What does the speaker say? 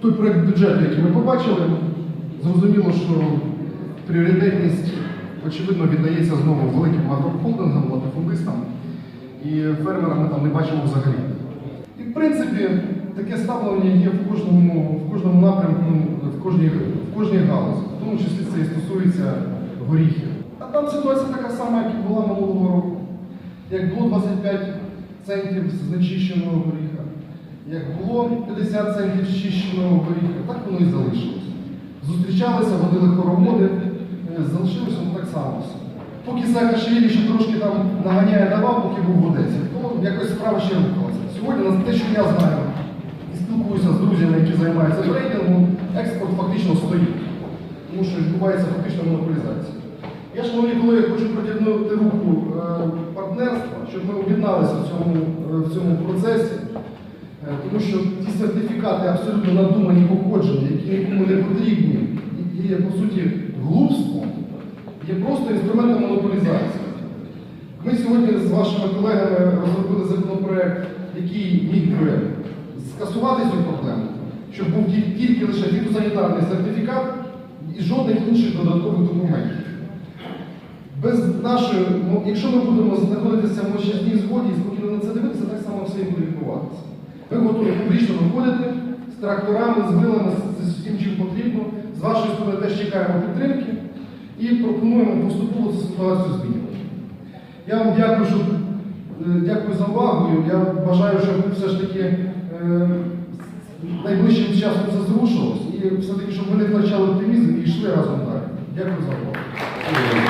той проект бюджету, який ми побачили, зрозуміло, що пріоритетність, очевидно, віддається знову великим агрохолдингам, латифундистам, і фермерам ми там не бачимо взагалі. І в принципі, таке ставлення є в кожному, в кожному напрямку, в кожній, в кожній галузі, в тому числі це і стосується горіхів. А там ситуація така сама, як і була минулого року. Як було 25 центів з нечищеного горіха, як було 50 центів з чищеного горіха, так воно і залишилося. Зустрічалися, водили хороводи, е, залишилося воно так само. Поки Саакашвілі ще трошки там наганяє давав, поки був в Одесі, то якось справа ще рухалася. Сьогодні, те, що я знаю, і спілкуюся з друзями, які займаються трейдингом, експорт фактично стоїть. Тому що відбувається фактично монополізація. Я, шановні колеги, хочу протягнути руку е, партнерства, щоб ми об'єдналися в цьому, е, в цьому процесі. Е, Тому що ті сертифікати абсолютно надумані походження, які нікому не потрібні, є по суті глупством, є просто інструментом монополізації. Ми сьогодні з вашими колегами розробили законопроект, який міг би скасувати цю проблему, щоб був тільки лише фітосанітарний сертифікат і жодних інших додаткових документів. Без нашої, ну, якщо ми будемо знаходитися в мовчазній згоді і спокійно на це дивитися, так само все і буде відбуватися. Ми готові публічно виходити з тракторами, з вилами, з всім, чим потрібно. З вашої сторони теж чекаємо підтримки і пропонуємо поступово цю ситуацію змінювати. Я вам дякую, що, е, дякую за увагу. Я бажаю, щоб все ж таки е, найближчим часом це зрушилось і все-таки, щоб ми не втрачали оптимізм і йшли разом далі. Дякую за увагу.